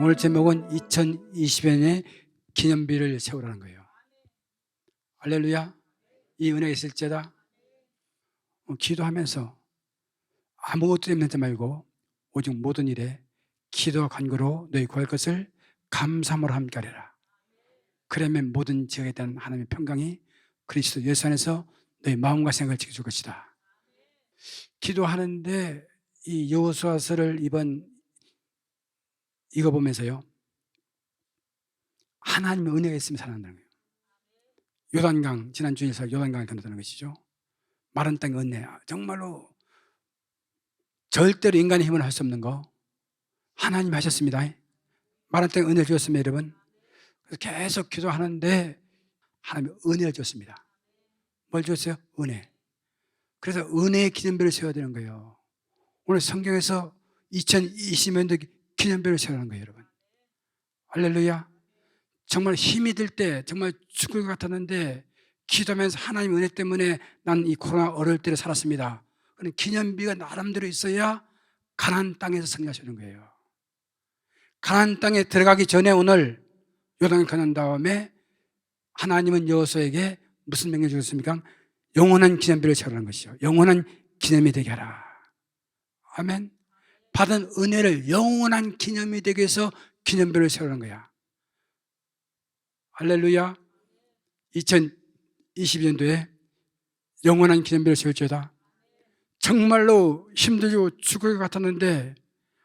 오늘 제목은 2020년의 기념비를 세우라는 거예요. 할렐루야. 이 은혜가 있을지다. 어, 기도하면서 아무것도 힘내지 말고 오직 모든 일에 기도와 간구로 너희 구할 것을 감사함으로 함께 하리라. 그러면 모든 지역에 대한 하나님의 평강이 그리스도 예수 안에서 너희 마음과 생각을 지켜줄 것이다. 기도하는데 이 여호수아서를 이번 이거 보면서요. 하나님의 은혜가 있으면 살아난다는 거예요. 요단강 지난 주일서 요단강을 건너다는 것이죠. 마른 땅의 은혜 정말로 절대로 인간의 힘은 할 수 없는 거 하나님 하셨습니다. 마른 땅에 은혜를 주었습니다, 여러분. 그래서 계속 기도하는데 하나님이 은혜를 줬습니다. 뭘 줬어요? 은혜. 그래서 은혜의 기념비를 세워야 되는 거예요. 오늘 성경에서 2020년도 기념비를 세우는 거예요, 여러분. 할렐루야. 정말 힘이 들 때, 정말 죽을 것 같았는데, 기도하면서 하나님 은혜 때문에 난 이 코로나 어려울 때를 살았습니다. 그런 기념비가 나름대로 있어야 가난 땅에서 승리하시는 거예요. 가난 땅에 들어가기 전에 오늘 요단을 가는 다음에 하나님은 여호수에게 무슨 명령 주셨습니까? 영원한 기념비를 세우라는 것이죠. 영원한 기념이 되게 하라. 아멘. 받은 은혜를 영원한 기념이 되기 위해서 기념비를 세우는 거야. 할렐루야. 2020년도에 영원한 기념비를 세울지어다. 정말로 힘들고 죽을 것 같았는데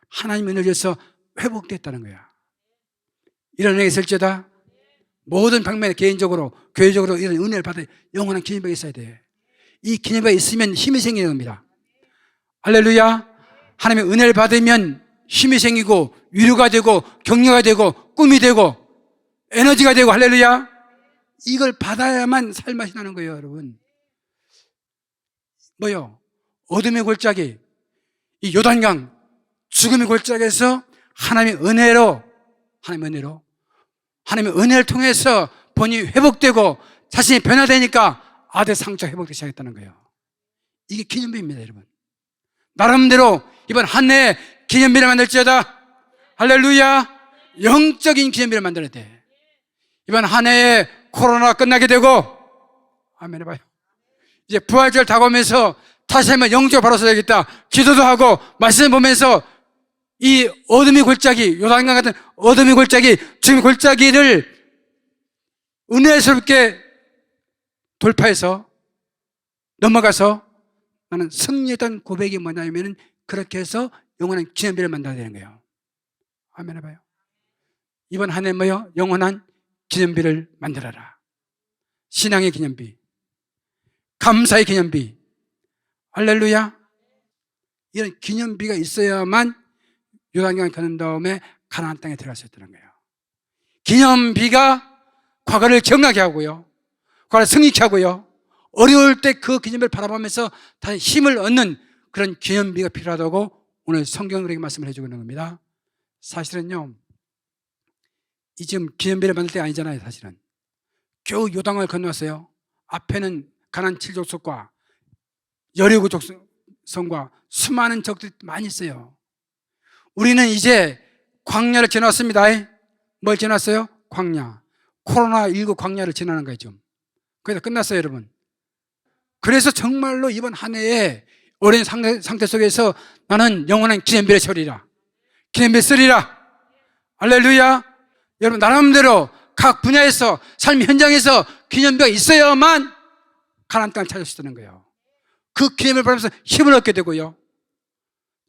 하나님 은혜를 위해서 회복됐다는 거야. 이런 은혜가 있을지어다. 모든 방면에 개인적으로, 교회적으로 이런 은혜를 받아 영원한 기념비가 있어야 돼. 이 기념비가 있으면 힘이 생기는 겁니다. 할렐루야. 하나님의 은혜를 받으면 힘이 생기고 위로가 되고 격려가 되고 꿈이 되고 에너지가 되고 할렐루야. 이걸 받아야만 살맛이 나는 거예요, 여러분. 뭐요? 어둠의 골짜기, 이 요단강, 죽음의 골짜기에서 하나님의 은혜로, 하나님의 은혜로, 하나님의 은혜를 통해서 본인이 회복되고 자신이 변화되니까 아들 상처 회복되기 시작했다는 거예요. 이게 기념비입니다, 여러분. 나름대로 이번 한 해에 기념비를 만들지어다. 할렐루야. 영적인 기념비를 만들어야 돼. 이번 한 해에 코로나 끝나게 되고, 아멘 해봐요. 이제 부활절 다가오면서 다시 한번 영적 바로 서야겠다. 기도도 하고, 말씀 보면서 이 어둠의 골짜기, 요단강 같은 어둠의 골짜기, 지금 골짜기를 은혜스럽게 돌파해서 넘어가서 나는 승리했던 고백이 뭐냐면은 그렇게 해서 영원한 기념비를 만들어야 되는 거예요. 아멘 해봐요. 이번 한 해 뭐요? 영원한 기념비를 만들어라. 신앙의 기념비. 감사의 기념비. 할렐루야. 이런 기념비가 있어야만 요단강을 가는 다음에 가나안 땅에 들어갈 수 있다는 거예요. 기념비가 과거를 기억나게 하고요. 과거를 승리케 하고요. 어려울 때 그 기념비를 바라보면서 다시 힘을 얻는 그런 기념비가 필요하다고 오늘 성경은 우리에게 말씀을 해주고 있는 겁니다. 사실은요, 이 지금 기념비를 만들 때 아니잖아요, 사실은. 겨우 요당을 건너왔어요. 앞에는 가난 칠족속과 여리고 족성과 수많은 적들이 많이 있어요. 우리는 이제 광야를 지났습니다. 뭘 지났어요? 광야. 코로나19 광야를 지나는 거예요, 좀. 그래서 끝났어요, 여러분. 그래서 정말로 이번 한 해에 어린 상태, 상태 속에서 나는 영원한 기념비를 처리라. 기념비 쓰리라. 알렐루야. 여러분, 나름대로 각 분야에서 삶 현장에서 기념비가 있어야만 가난 땅을 찾을 수 있다는 거예요. 그 기념을 받으면서 힘을 얻게 되고요.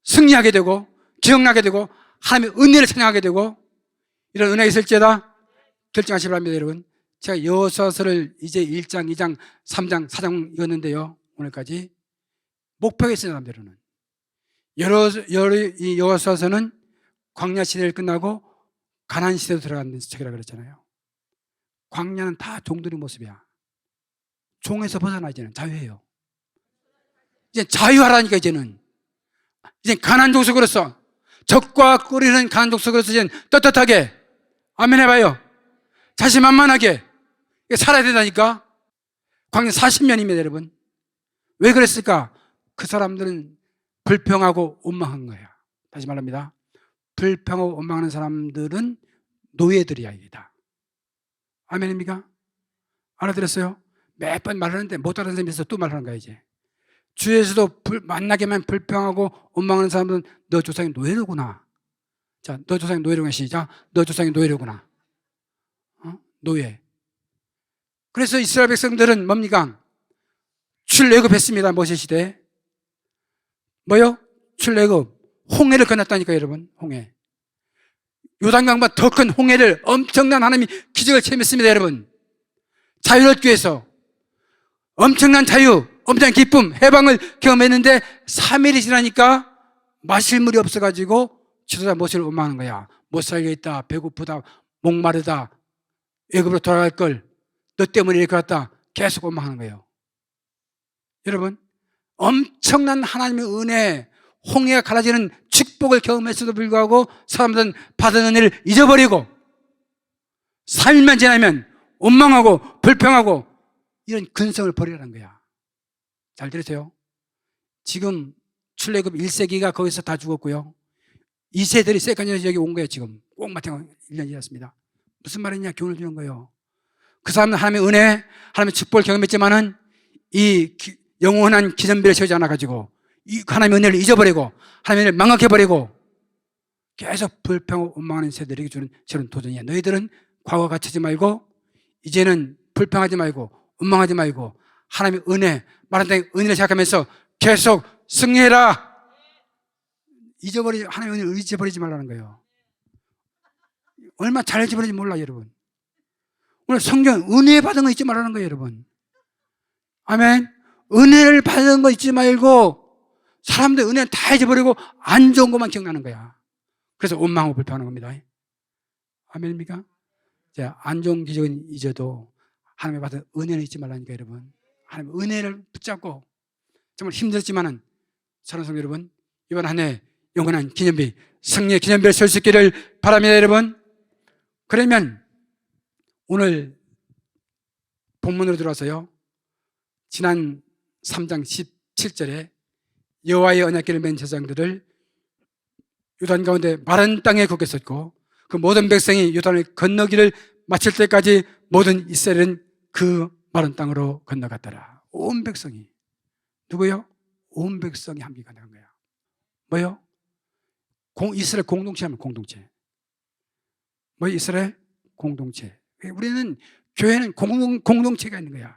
승리하게 되고, 기억나게 되고, 하나님의 은혜를 찬양하게 되고, 이런 은혜가 있을지어다 결정하시 기 바랍니다, 여러분. 제가 여호수아서를 이제 1장, 2장, 3장, 4장 읽었는데요. 오늘까지 목표가 있어요, 사람들은. 여러 여러 이 여호수아서는 광야 시대를 끝나고 가난 시대로 들어가는 책이라 그랬잖아요. 광야는 다 종들의 모습이야. 종에서 벗어나 이제는 자유해요. 이제 자유하라니까 이제는. 이제 가난 족속으로서 적과 꿀이는 가난 족속으로서 이제 떳떳하게 아멘 해봐요. 자신만만하게 살아야 된다니까. 광야 40년입니다, 여러분. 왜 그랬을까? 그 사람들은 불평하고 원망한 거야. 다시 말합니다. 불평하고 원망하는 사람들은 노예들이야 이게 다 아멘입니까? 알아들었어요? 몇 번 말하는데 못 알아듣는 있어 또 말하는 거야 이제 주에서도 불, 만나게만 불평하고 원망하는 사람들은 너 조상이 노예로구나 자, 너 조상이 노예로구나 시작 너 조상이 노예로구나 어? 노예 그래서 이스라엘 백성들은 뭡니까? 출애굽했습니다 모세 시대 뭐요? 출애굽 홍해를 건넜다니까 여러분 홍해. 요단강보다 더 큰 홍해를 엄청난 하나님이 기적을 체험했습니다 여러분. 자유를 위해서 엄청난 자유 엄청난 기쁨 해방을 경험했는데 3일이 지나니까 마실 물이 없어가지고 지도자 모세를 원망하는 거야. 못 살겠다 배고프다 목마르다 애굽으로 돌아갈 걸 너 때문에 이렇게 왔다. 계속 원망하는 거예요. 여러분 엄청난 하나님의 은혜 홍해가 갈라지는 축복을 경험했어도 불구하고 사람들은 받은 은혜를 잊어버리고 3일만 지나면 원망하고 불평하고 이런 근성을 버리라는 거야. 잘 들으세요. 지금 출애굽 1세기가 거기서 다 죽었고요. 2세들이 세컨년에서 여기 온 거예요 지금. 꼭 마찬가지 1년 지났습니다. 무슨 말이냐 교훈을 주는 거예요. 그 사람은 하나님의 은혜 하나님의 축복을 경험했지만은 이 기- 영원한 기념비를 세우지 않아가지고 이 하나님의 은혜를 잊어버리고 하나님의 은혜를 망각해버리고 계속 불평하고 원망하는 세대에게 주는 저런 도전이야. 너희들은 과거 갇히지 말고 이제는 불평하지 말고 원망하지 말고 하나님의 은혜 말한 다 은혜를 생각하면서 계속 승리해라. 잊어버리지 하나님의 은혜를 잊어버리지 말라는 거예요. 얼마나 잘 잊어버리지 몰라 여러분. 오늘 성경 은혜 받은 거 잊지 말라는 거예요 여러분. 아멘 은혜를 받은 거 잊지 말고 사람들 은혜 다 잊어버리고 안 좋은 것만 기억나는 거야. 그래서 원망하고 불평하는 겁니다. 아멘입니까? 자, 안 좋은 기적은 잊어도 하나님의 받은 은혜를 잊지 말라니까 여러분. 하나님 은혜를 붙잡고 정말 힘들지만은 사랑하는 성도 여러분 이번 한 해 영원한 기념비 승리의 기념비를 설 수 있기를 바랍니다 여러분. 그러면 오늘 본문으로 들어와서요 지난 3장 17절에 여호와의 언약궤를 맨 제사장들을 요단 가운데 마른 땅에 걷게 썼고 그 모든 백성이 요단을 건너기를 마칠 때까지 모든 이스라엘은 그 마른 땅으로 건너갔더라. 온 백성이. 누구요? 온 백성이 함께 건너간 거야 뭐요? 공, 이스라엘 공동체 하면 공동체. 뭐 이스라엘? 공동체. 우리는 교회는 공동, 공동체가 있는 거야.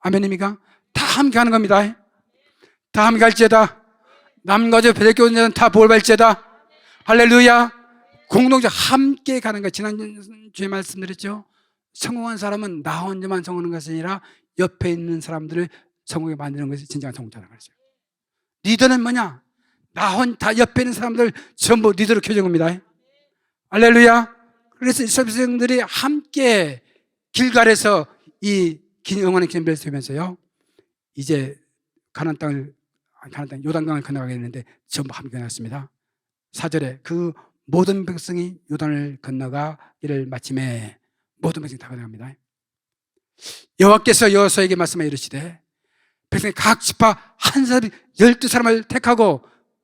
아멘입니까? 다 함께 하는 겁니다. 다 함께 할지어다. 남과 저 배대교회는 다 보호받을지어다. 할렐루야. 공동체 함께 가는 거 지난주에 말씀드렸죠? 성공한 사람은 나 혼자만 성공하는 것이 아니라 옆에 있는 사람들을 성공하게 만드는 것이 진정한 성공자라는 거죠. 리더는 뭐냐? 나 혼자 옆에 있는 사람들 전부 리더로 켜준 겁니다. 할렐루야. 그래서 백성들이 함께 길갈에서 이 영원한 기념비를 세우면서요 이제 가나안 땅을 가나안 땅 요단강을 건너가겠는데 전부 함께 건넜습니다. 4절에 그 모든 백성이 요단을 건너가기를 마침에 모든 백성이 다 건너갑니다. 여호와께서 여호수아에게 말씀하 이르시되 백성이 각 지파 한 사람 열두 사람을 택하고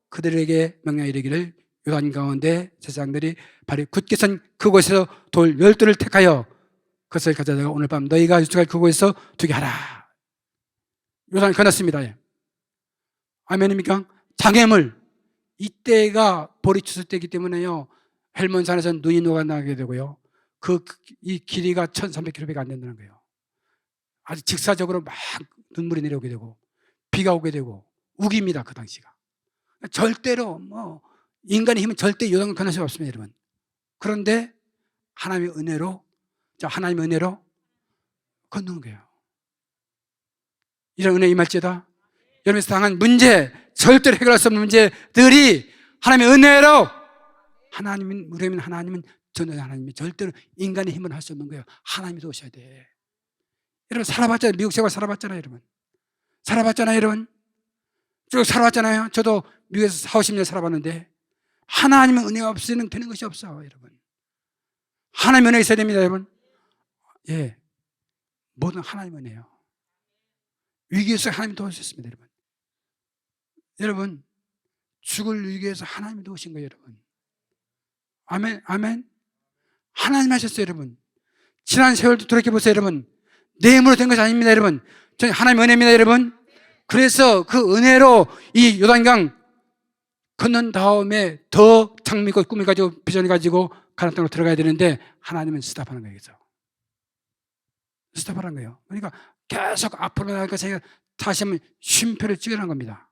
그들에게 명령 이르기를 요단 가운데 제사장들이 발이 굳게 선 그곳에서 돌 열두를 택하여 그것을 가져다가 오늘 밤 너희가 유축할 그곳에서 두게 하라 요단을 건넜습니다. 예. 아멘입니까? 장애물. 이때가 보리 추수 때이기 때문에요. 헬몬산에서 눈이 녹아나게 되고요. 그 이 길이가 1300km밖에 안 된다는 거예요. 아주 직사적으로 막 눈물이 내려오게 되고 비가 오게 되고 우기입니다 그 당시가. 절대로 뭐 인간의 힘은 절대 요단을 건널 수 없습니다 여러분. 그런데 하나님의 은혜로 자 하나님의 은혜로 건너는 거예요 이런 은혜 임할지어다. 여러분에서 당한 문제 절대로 해결할 수 없는 문제들이 하나님의 은혜로 하나님은 우리는 하나님은 전혀 하나님이 절대로 인간의 힘은 할 수 없는 거예요. 하나님이 도우셔야 돼. 여러분 살아봤잖아요. 미국 생활 살아봤잖아요 여러분. 살아봤잖아요 여러분. 쭉 살아봤잖아요. 저도 미국에서 4, 50년 살아봤는데 하나님의 은혜 없이는 되는 것이 없어 여러분. 하나님의 은혜 있어야 됩니다 여러분. 예. 모든 하나님의 은혜요 위기에서 하나님이 도와주셨습니다 여러분 여러분 죽을 위기에서 하나님이 도우신 거예요 여러분 아멘, 아멘. 하나님 하셨어요, 여러분. 지난 세월도 돌이켜보세요, 여러분. 내 힘으로 된 것이 아닙니다, 여러분. 전 하나님의 은혜입니다, 여러분. 그래서 그 은혜로 이 요단강 건넌 다음에 더 장미고 꿈을 가지고 비전을 가지고 가나안 땅으로 들어가야 되는데 하나님은 스탑하는 거예요. 스탑하는 거예요. 그러니까 계속 앞으로 나가니까 제가 다시 한번 쉼표를 찍으라는 겁니다.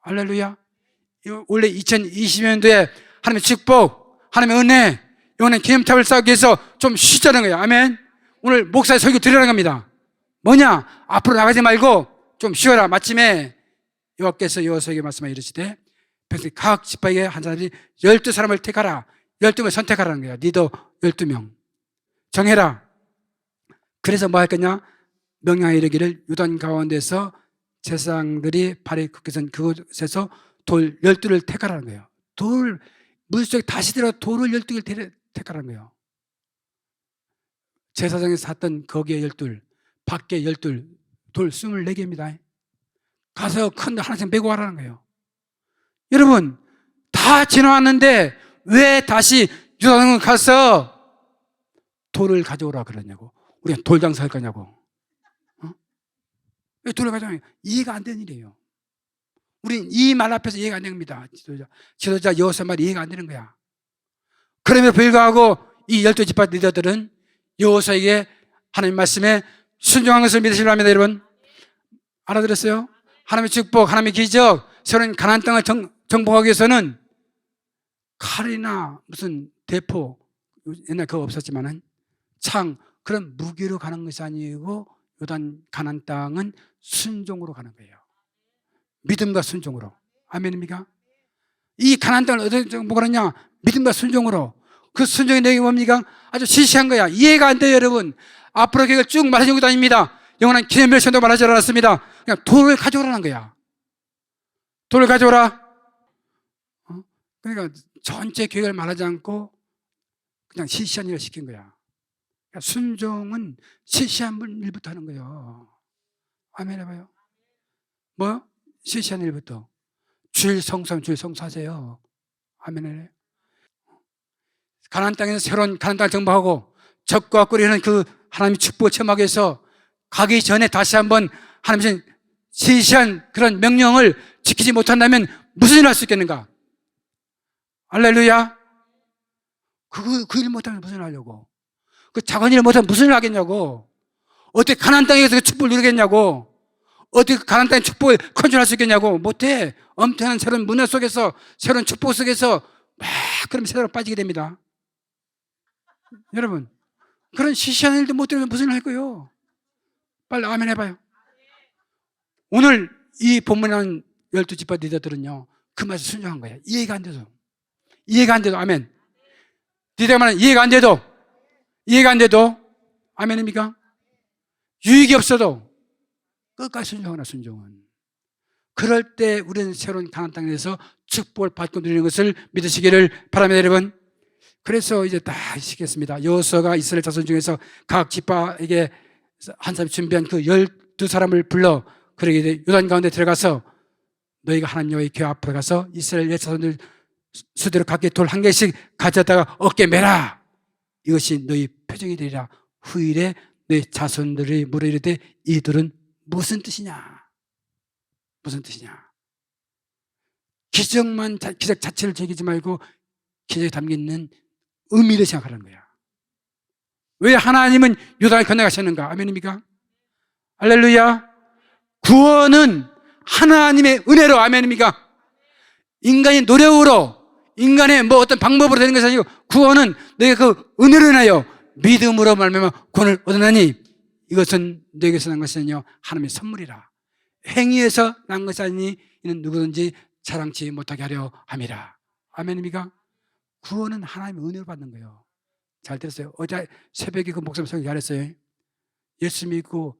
할렐루야. 원래 2020년도에 하나님의 축복, 하나님의 은혜, 이번에 기념탑을 쌓기 위해서 좀 쉬자는 거예요. 아멘. 오늘 목사의 설교 드리라는 겁니다. 뭐냐? 앞으로 나가지 말고 좀 쉬어라. 마침에 여호와께서 여호수에게 말씀하 이르시되 백성 각 지파에게 한 사람이 열두 사람을 택하라. 열두 명 선택하라는 거예요. 리더 열두 명 정해라. 그래서 뭐 할 거냐? 명령하여 이르기를 유단 가운데서 제사장들이 발에 굽게선 그곳에서 돌 열두를 택하라는 거예요. 돌 물속에 다시 들어 돌을 열두 개를 택하라는 거예요. 제사장에서 샀던 거기에 열둘, 밖에 열둘, 돌 스물네 개입니다. 가서 큰 하나씩 메고 가라는 거예요. 여러분, 다 지나왔는데 왜 다시 유다는 가서 돌을 가져오라 그러냐고. 우리가 돌 장사할 거냐고. 가져오냐? 이해가 안 되는 일이에요. 우린 이 말 앞에서 이해가 안 됩니다. 지도자, 지도자 여호사 말이 이해가 안 되는 거야. 그럼에도 불구하고 이 열두 지파 리더들은 여호사에게 하나님 말씀에 순종한 것을 믿으시려 합니다, 여러분. 알아들었어요? 하나님의 축복, 하나님의 기적, 새로운 가나안 땅을 정, 정복하기 위해서는 칼이나 무슨 대포 옛날 그거 없었지만은 창 그런 무기로 가는 것이 아니고 요단 가나안 땅은 순종으로 가는 거예요. 믿음과 순종으로. 아멘입니까? 이 가나안 땅을 어떻게 정복하느냐? 믿음과 순종으로. 그 순종의 내용이 뭡니까? 아주 시시한 거야. 이해가 안 돼요, 여러분. 앞으로 계획을 쭉 말해주고 다닙니다. 영원한 기념별 시간도 말하지 않았습니다. 그냥 돌을 가져오라는 거야. 돌을 가져오라. 어? 그러니까 전체 계획을 말하지 않고 그냥 시시한 일을 시킨 거야. 순종은 시시한 일부터 하는 거예요. 아멘 해봐요. 뭐? 시시한 일부터. 주일 성수하면 주일 성수하세요. 아멘 해. 가나안 땅에서 새로운 가나안 땅을 정복하고 적과 꿀이는 그 하나님의 축복을 체험하기 위해서 가기 전에 다시 한번 하나님의 시시한 그런 명령을 지키지 못한다면 무슨 일을 할수 있겠는가? 알렐루야. 그거, 그일 못하면 무슨 일 하려고? 그 작은 일을 못하면 무슨 일 하겠냐고? 어떻게 가난 땅에서 그 축복을 누리겠냐고? 어떻게 가난 땅의 축복을 컨트롤할 수 있겠냐고? 못해. 엄청난 새로운 문화 속에서, 새로운 축복 속에서 막 그럼 세상으로 빠지게 됩니다. 여러분, 그런 시시한 일도 못 들으면 무슨 일할 거예요? 빨리 아멘 해봐요. 오늘 이 나온 열두 지파 리더들은요, 그 말을 순종한 거예요. 이해가 안 돼도. 이해가 안 돼도, 아멘. 니들가 말하는 이해가 안 돼도, 이해가 안 돼도, 아멘입니까? 유익이 없어도 끝까지 순종하나, 순종은. 그럴 때 우리는 새로운 강한 땅에서 축복을 받고 누리는 것을 믿으시기를 바랍니다, 여러분. 그래서 이제 다 시겠습니다. 여호수아가 이스라엘 자손 중에서 각 지파에게 한 사람 준비한 그 열두 사람을 불러 그러게 요단 가운데 들어가서 너희가 하나님 여호와의 교회 앞으로 가서 이스라엘 자손들 수대로 각기 돌 한 개씩 가져다가 어깨 매라. 이것이 너희 표정이 되리라. 후일에 너희 자손들이 물어 이르되 이들은 무슨 뜻이냐? 무슨 뜻이냐? 기적만 기적 자체를 즐기지 말고 기적에 있는 의미를 생각하는 거야. 왜 하나님은 요단을 건너가셨는가? 아멘입니까? 할렐루야. 구원은 하나님의 은혜로 아멘입니까? 인간의 노력으로 인간의 뭐 어떤 방법으로 되는 것이 아니고 구원은 너희가 그 은혜로 인하여 믿음으로 말미암아 구원을 얻으나니 이것은 너에게서 난 것이 아니요 하나님의 선물이라. 행위에서 난 것이 아니니 이는 누구든지 자랑치 못하게 하려 함이라. 아멘입니까? 구원은 하나님의 은혜로 받는 거예요. 잘 들었어요? 어제 새벽에 그 목사님 설교 잘했어요? 예수 믿고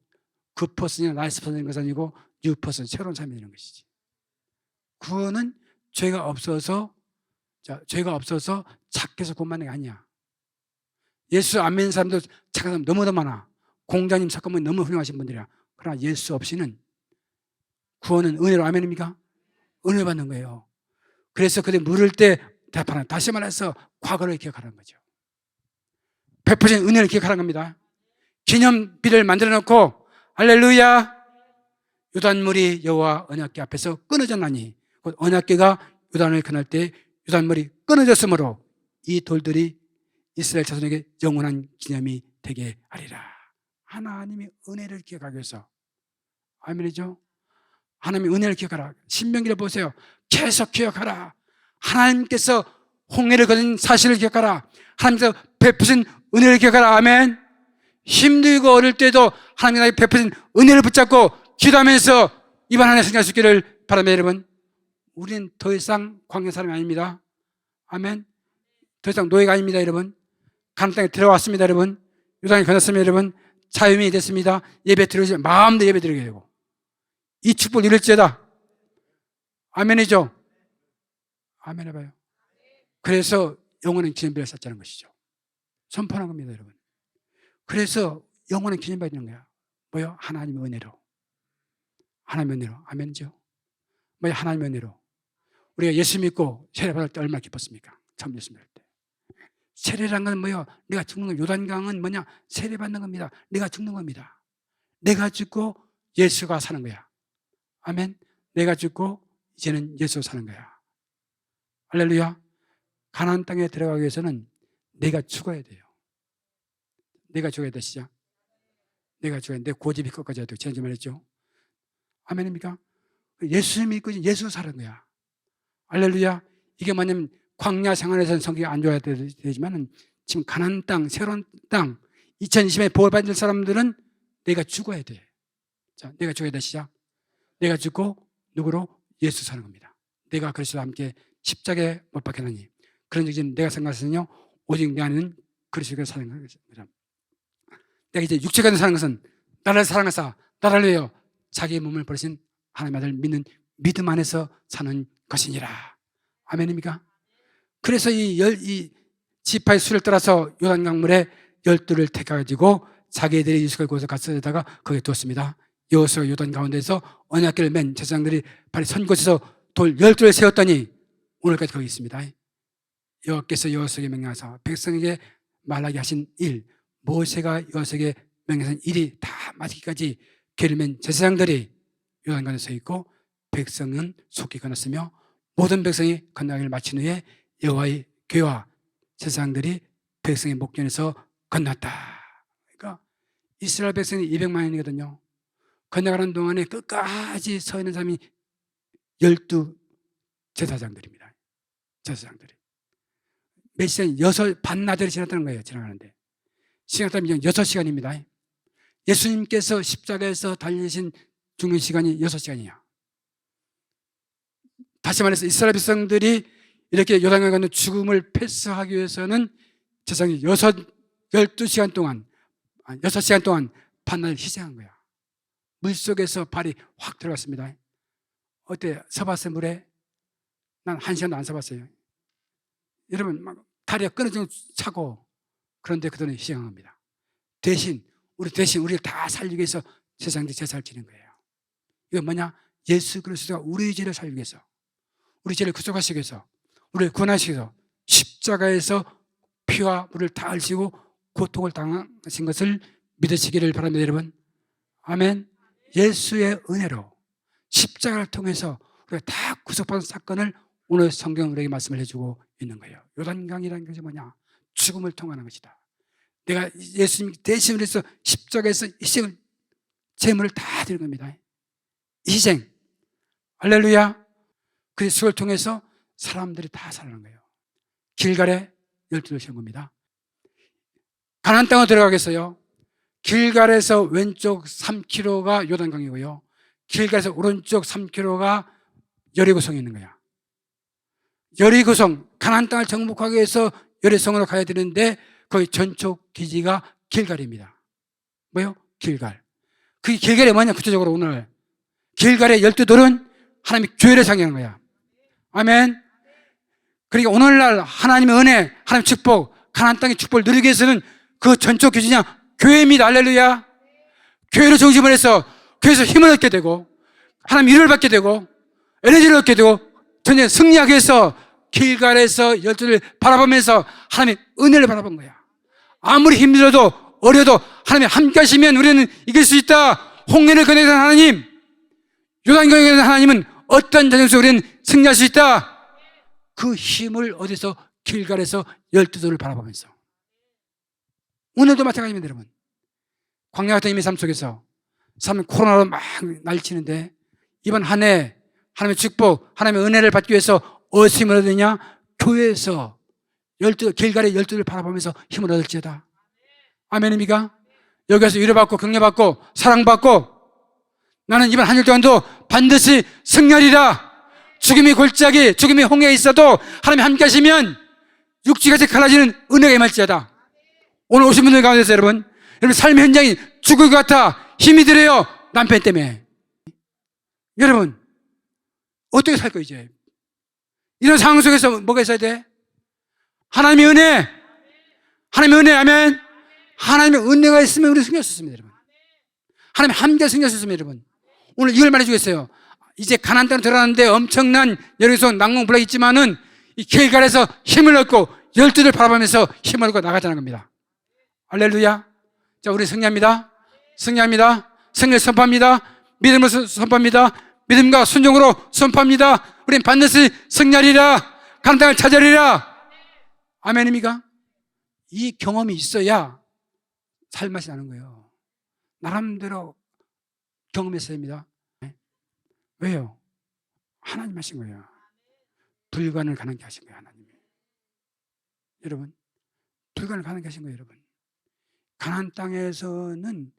9%냐 나이스 퍼센트인 것이 아니고 6% 새로운 삶이 되는 것이지. 구원은 죄가 없어서 자, 죄가 없어서 착해서 게 아니야. 예수 안 믿는 사람도 착한 사람 너무나 많아. 공자님 사건은 너무 훌륭하신 분들이야. 그러나 예수 없이는 구원은 은혜로 아멘입니까? 은혜 받는 거예요. 그래서 그들 물을 때 대파는 다시 말해서 과거를 기억하라는 거죠. 베푸신 은혜를 기억하라는 겁니다. 기념비를 만들어 놓고 할렐루야 요단물이 여호와 언약궤 앞에서 끊어졌나니 곧 언약궤가 요단을 건널 때 요단물이 끊어졌으므로 이 돌들이 이스라엘 자손에게 영원한 기념이 되게 하리라. 하나님의 은혜를 기억하기 위해서 아멘이죠. 하나님의 은혜를 기억하라. 신명기를 보세요. 계속 기억하라. 하나님께서 홍해를 거둔 사실을 기억하라. 하나님께서 베푸신 은혜를 기억하라. 아멘. 힘들고 어릴 때도 하나님 나에게 베푸신 은혜를 붙잡고 기도하면서 이번 한해 승리할 수 있기를 바랍니다, 여러분. 우리는 더 이상 광야 사람이 아닙니다. 아멘. 더 이상 노예가 아닙니다, 여러분. 가나안 땅에 들어왔습니다, 여러분. 유당이 건넜습니다, 여러분. 자유민이 됐습니다. 예배 드리지 마음대로 예배 드리게 되고 이 축복 을 이룰지어다. 아멘이죠. 아멘 해봐요. 그래서 영원한 기념비를 쌓자는 것이죠. 선포하는 겁니다, 여러분. 그래서 영원한 기념비가 있는 거야. 뭐요? 하나님의 은혜로. 하나님의 은혜로. 아멘이죠. 뭐요? 하나님의 은혜로. 우리가 예수 믿고 세례 받을 때 얼마나 기뻤습니까? 처음 예수 믿을 때. 세례란 건 뭐요? 내가 죽는 거. 요단강은 뭐냐? 세례 받는 겁니다. 내가 죽는 겁니다. 내가 죽고 예수가 사는 거야. 아멘. 내가 죽고 이제는 예수 사는 거야. 할렐루야. 가나안 땅에 들어가기 위해서는 내가 죽어야 돼요. 내가 죽어야 돼, 시작. 내가 죽어야 돼. 내 고집이 끝까지 돼요. 지난주에 말했죠. 아멘입니까? 예수 믿고 예수 사는 거야. 할렐루야. 이게 뭐냐면 광야 생활에서는 성격이 안 좋아야 되지만은 지금 가나안 땅, 새로운 땅, 2020에 보호받을 사람들은 내가 죽어야 돼. 자, 내가 죽어야 돼, 시작. 내가 죽고 누구로? 예수 사는 겁니다. 내가 그리스도와 함께 십자가에 못 박혔나니. 그런 적이 내가 생각해서는요, 오직 내 안에는 그리스도가 사는 겁니다. 내가 이제 육체가 사는 것은 나를 사랑하사, 나를 위하여 자기의 몸을 버리신 하나님 아들 믿는 믿음 안에서 사는 것이니라. 아멘입니까? 그래서 이 열, 이 지파의 수를 따라서 요단강물에 열두를 택해가지고 자기들이 유숙을 곳에 갔다가 거기에 두었습니다. 여호수가 요단 가운데서 언약궤를 맨 제사장들이 발이 선 곳에서 돌 열두를 세웠더니 오늘까지 거기 있습니다. 여호와께서 여호수에게 명령하사 백성에게 말하게 하신 일 모세가 여호수에게 명령하신 일이 다 마치기까지 궤를 맨 제사장들이 요단강에 서 있고 백성은 속히 건넜으며 모든 백성이 건너기를 마친 후에 여호와의 궤와 제사장들이 백성의 목전에서 건넜다. 그러니까 이스라엘 백성이 200만이거든요. 건너가는 동안에 끝까지 서 있는 사람이 열두 제사장들입니다. 제사장들이. 몇 시간? 여섯, 반나절이 지났다는 거예요. 지나가는데. 시간 따면 여섯 시간입니다. 예수님께서 십자가에서 달리신 죽는 시간이 여섯 시간이야. 다시 말해서 이스라엘 백성들이 이렇게 요단강에 가는 죽음을 패스하기 위해서는 세상에 여섯, 열두 시간 동안, 여섯 시간 동안 반나절 희생한 거야. 물 속에서 발이 확 들어갔습니다. 어때? 서봤어요, 물에? 난 한 시간도 안 서봤어요. 여러분, 막 다리가 끊어지는 차고, 그런데 그들은 희생한 겁니다. 대신, 우리 대신 우리를 다 살리기 위해서 세상에 제사를 지는 거예요. 이거 뭐냐? 예수 그리스도가 우리의 죄를 살리기 위해서, 우리 죄를 구속하시기 위해서, 우리를 구원하시기 위해서 십자가에서 피와 물을 다 흘리시고 고통을 당하신 것을 믿으시기를 바랍니다, 여러분. 아멘. 예수의 은혜로 십자가를 통해서 우리가 다 구속받은 사건을 오늘 성경 우리에게 말씀을 해주고 있는 거예요. 요단강이라는 것이 뭐냐? 죽음을 통하는 것이다. 내가 예수님 대신을 해서 십자가에서 희생을, 재물을 다 드린 겁니다. 희생. 할렐루야. 그리스도를 통해서 사람들이 다 살아난 거예요. 길갈에 열두를 세운 겁니다. 가난 땅으로 들어가겠어요. 길갈에서 왼쪽 3km가 요단강이고요. 길갈에서 오른쪽 3km가 여리고성이 있는 거야. 여리고성, 가난 땅을 정복하기 위해서 여리성으로 가야 되는데 거기 전촉 기지가 길갈입니다. 뭐요? 길갈. 그 길갈이 뭐냐? 구체적으로 오늘 길갈의 열두 돌은 하나님의 교회를 상징하는 거야. 아멘. 그러니까 오늘날 하나님의 은혜, 하나님의 축복, 가난 땅의 축복을 누리기 위해서는 그 전적 교지냐? 교회입니다. 알렐루야. 교회를 중심으로 해서 교회에서 힘을 얻게 되고 하나님 일을 받게 되고 에너지를 얻게 되고 전에 승리하기 위해서 길갈에서 열두를 바라보면서 하나님의 은혜를 바라본 거야. 아무리 힘들어도 어려도 하나님이 함께 하시면 우리는 이길 수 있다. 홍해를 건너는 하나님, 요단강을 건너는 하나님은 어떤 전쟁 속에 우리는 승리할 수 있다. 그 힘을 어디서 길갈에서 열두도를 바라보면서 오늘도 마찬가지입니다, 여러분. 광야 같은 힘의 삶 속에서 삶 코로나로 막 날치는데 이번 한 해 하나님의 축복, 하나님의 은혜를 받기 위해서 어디서 힘을 얻느냐? 교회에서 열두, 길갈의 열두를 바라보면서 힘을 얻을지어다. 아멘입니까? 여기서 위로받고 격려받고 사랑받고 나는 이번 한 일 동안도 반드시 승리하리라. 죽음이 골짜기, 죽음이 홍해에 있어도 하나님 함께 하시면 육지같이 갈라지는 은혜가 임할지어다. 오늘 오신 분들 가운데서 여러분, 여러분 삶의 현장이 죽을 것 같아 힘이 들어요. 남편 때문에. 여러분, 어떻게 살 거예요, 이제? 이런 상황 속에서 뭐가 있어야 돼? 하나님의 은혜. 하나님의 은혜, 아멘. 하나님의 은혜가 있으면 우리 승리할 수 있습니다, 여러분. 하나님 함께 승리할 수 있습니다, 여러분. 오늘 이걸 말해주겠어요. 이제 가난 땅으로 들어가는데 엄청난 여기서 난공불락 있지만은 이 길갈에서 힘을 얻고 열두를 바라보면서 힘을 얻고 나가자는 겁니다. 할렐루야. 자, 우리 승리합니다. 승리합니다. 승리 선포합니다. 믿음을 선- 선포합니다. 믿음과 순종으로 선포합니다. 우린 반드시 승리하리라. 가난 땅을 찾으리라. 아멘입니까? 이 경험이 있어야 살맛이 나는 거예요. 나름대로 경험했어야 합니다. 네. 왜요? 하나님 하신 거예요. 불가능을 가능케 하신 거예요, 하나님이. 여러분, 불가능을 가능케 하신 거예요, 여러분. 가난 땅에서는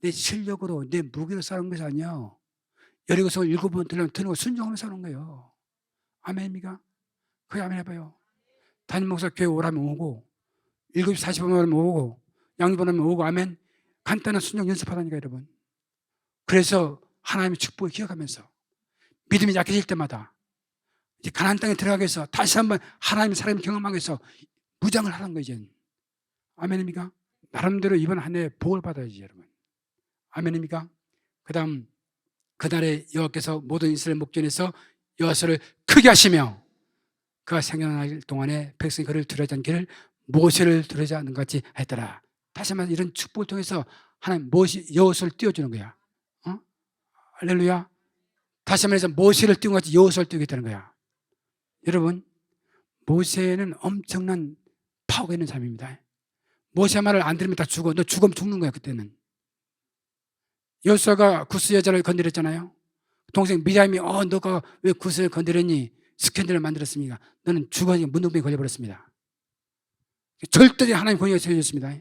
내 실력으로, 내 무기로 싸는 것이 아니야. 여리고서 일곱 번 들면 드는 거 순종하면서 사는 거예요. 아멘입니까? 그게 아멘 해봐요. 담임 목사 교회 오라면 오고, 일곱 시 사십 분 오면 오고, 양육번 하면 오고, 아멘. 간단한 순종 연습하다니까, 여러분. 그래서 하나님의 축복을 기억하면서 믿음이 약해질 때마다 이제 가나안 땅에 들어가기 위해서 다시 한번 하나님의 사람을 경험하기 위해서 무장을 하는 거죠. 이제. 아멘입니까? 나름대로 이번 한 해 복을 받아야지 여러분. 아멘입니까? 그 다음 그날에 여호와께서 모든 이스라엘 목전에서 여호와를 크게 하시며 그가 생겨날 동안에 백성이 그를 두려지 않기를 모세를 두려지 않는 것 같이 했더라. 다시 한번 이런 축복을 통해서 하나님 모세 여호수를 띄워주는 거야. 어? 할렐루야. 다시 한번 해서 모세를 띄운 것 같이 여호수를 띄우겠다는 거야. 여러분 모세는 엄청난 파워가 있는 사람입니다. 모세 말을 안 들으면 다 죽어. 너 죽으면 죽는 거야 그때는. 여수가 구스 여자를 건드렸잖아요. 동생 미리암이 어 너가 왜 구스를 건드렸니? 스캔들을 만들었습니까? 너는 죽어 문둥병에 걸려버렸습니다. 절대로 하나님 권위가 세워졌습니다.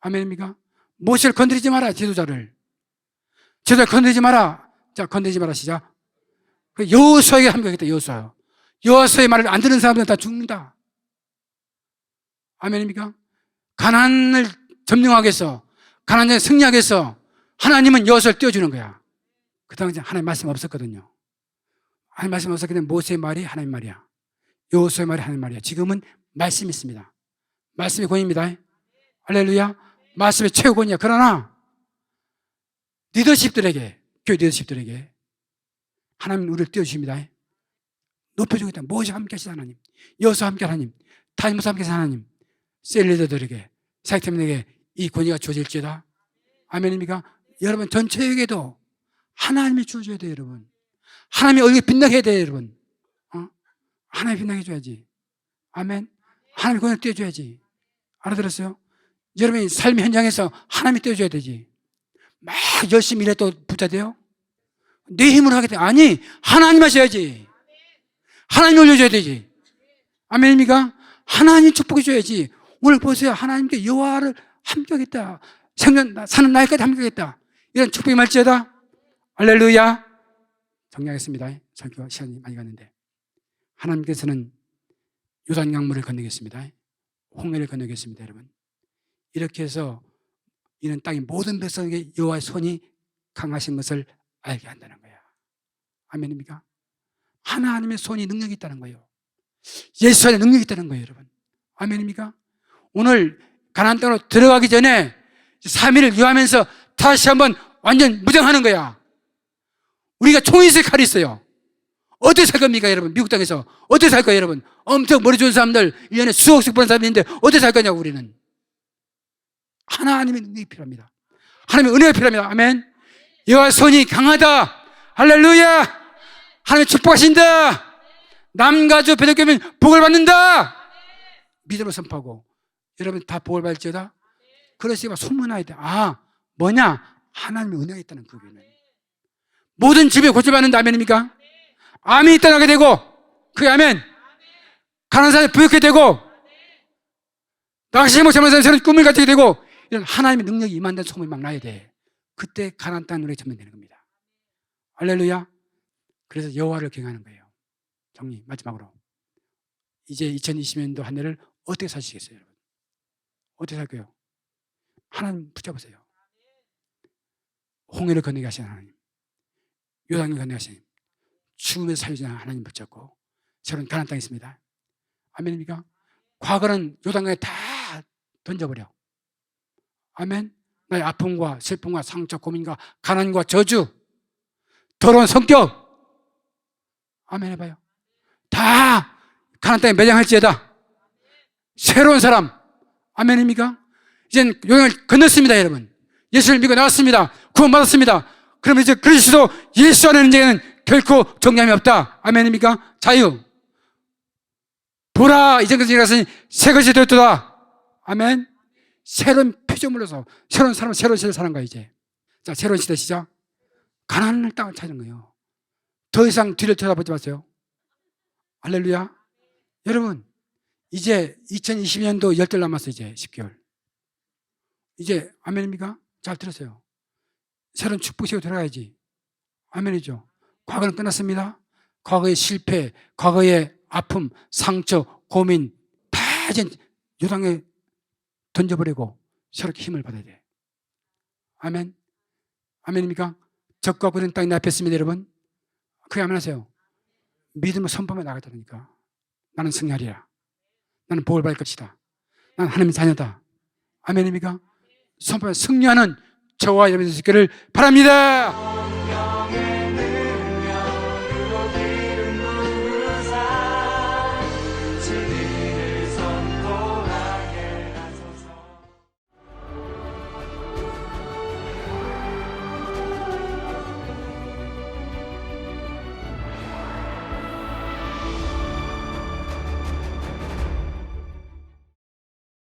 아멘입니까? 모세를 건드리지 마라 지도자를. 지도자 건드리지 마라. 자 건드리지 마라 시작. 그 여호수아에게 합격했다 여호수아. 여호수아의 말을 안 듣는 사람들은 다 죽는다. 아멘입니까? 가난을 가난에 승리하기 위해서 하나님은 여호수아를 띄워주는 거야. 그 당시 하나님 말씀 없었거든요. 하나님 말씀 없었기 때문에 모세의 말이 하나님 말이야. 여호수아의 말이 하나님 말이야. 지금은 말씀이 있습니다. 말씀이 권입니다. 할렐루야. 말씀의 최고권이야. 그러나 리더십들에게 교회 리더십들에게 하나님 우리를 띄워주십니다. 높여주겠다. 무엇이 함께 하시는 하나님. 여호수 함께 하나님. 타임스 함께 하나님. 셀 리더들에게 사역팀에게 이 권위가 주어질지어다. 아멘입니까? 여러분 전체에게도 하나님이 주어줘야 돼요, 여러분. 하나님의 얼굴이 빛나게 돼요, 여러분. 어? 하나님이 빛나게 해줘야지. 아멘. 하나님의 권위를 띄워줘야지. 알아들었어요? 여러분이 삶의 현장에서 하나님이 띄워줘야 되지. 막 열심히 일해도 부자 돼요? 내 힘으로 하게 돼. 아니, 하나님 하셔야지. 하나님 올려줘야 되지. 아멘입니까? 하나님 축복해줘야지. 오늘 보세요. 하나님께 여호와를 함께하겠다. 생전 사는 날까지 함께하겠다. 이런 축복이 말지어다. 할렐루야. 정리하겠습니다. 설교 시간이 많이 갔는데. 하나님께서는 요단 강물을 건너겠습니다. 홍해를 건너겠습니다, 여러분. 이렇게 해서 이는 땅의 모든 백성에게 여호와의 손이 강하신 것을 알게 한다는 거야. 아멘입니까? 하나님의 손이 능력이 있다는 거예요. 예수 안에 능력이 있다는 거예요, 여러분. 아멘입니까? 오늘 가나안 땅으로 들어가기 전에 3일을 유하면서 다시 한번 완전 무장하는 거야. 우리가 총이 있어요, 칼이 있어요. 어디 살 겁니까, 여러분? 미국 땅에서. 어디 살 거예요, 여러분? 엄청 머리 좋은 사람들, 1년에 수억씩 버는 있는데, 어디 살 거냐고, 우리는. 하나님의 능력이 필요합니다. 하나님의 은혜가 필요합니다. 아멘. 여호와 손이 강하다. 할렐루야. 하나님 축복하신다. 남가주 배덕교면 복을 받는다. 믿음을 선포하고 여러분 다 복을 받을지어다. 그래서 소문나야 돼. 아 뭐냐? 하나님의 은혜가 있다는 그 교회는 모든 집에 고쳐받는다. 아멘입니까? 암이 떠나게 되고 그게 아멘. 가난한 사람이 부유하게 되고 낚시 못하는 사람이 꿈을 갖게 되고 이런 하나님의 능력이 임한다는 소문이 막 나야 돼. 그때 가난 땅 노래 전면 되는 겁니다. 할렐루야. 그래서 여호와를 경하는 거예요. 정리 마지막으로 이제 2020년도 한 해를 어떻게 사시겠어요, 여러분? 어떻게 살까요? 하나님 붙잡으세요. 홍해를 건너게 하신 하나님, 요단을 하신 하나님, 죽음에 살리는 하나님 붙잡고 저는 가난 땅에 있습니다. 아멘입니까? 과거는 요단강에 다 던져버려. 아멘. 나의 아픔과 슬픔과 상처, 고민과 가난과 저주, 더러운 성격. 아멘 해봐요. 다 가난 땅에 매장할지어다. 새로운 사람. 아멘입니까? 이젠 요양을 건넜습니다, 여러분. 예수를 믿고 나왔습니다. 구원받았습니다. 그러면 이제 그리스도 예수 안에 이제는 결코 정량이 없다. 아멘입니까? 자유. 보라, 이전까지 일어났으니 새 것이 되었도다. 아멘. 새로운 표정물로서 새로운 사람, 새로운 시대를 사는 거야, 이제. 자, 새로운 시대 시작. 가난한 땅을 찾는 거예요. 더 이상 뒤를 쳐다보지 마세요. 할렐루야. 여러분, 이제 2020년도 열달 남았어요, 이제 10개월. 이제, 아멘입니까? 잘 들으세요. 새로운 축복시고 들어가야지. 아멘이죠. 과거는 끝났습니다. 과거의 실패, 과거의 아픔, 상처, 고민, 다 이제 요당에 던져버리고 새롭게 힘을 받아야 돼. 아멘. 아멘입니까? 적과 그런 땅이 내 앞에 있습니다, 여러분. 그게 아멘하세요. 믿음을 선포하며 나가다니까. 나는 승리하리라. 나는 복을 받을 것이다. 나는 하나님의 자녀다. 아멘입니까? 선포하며 승리하는 저와 여러분이 있기를 바랍니다.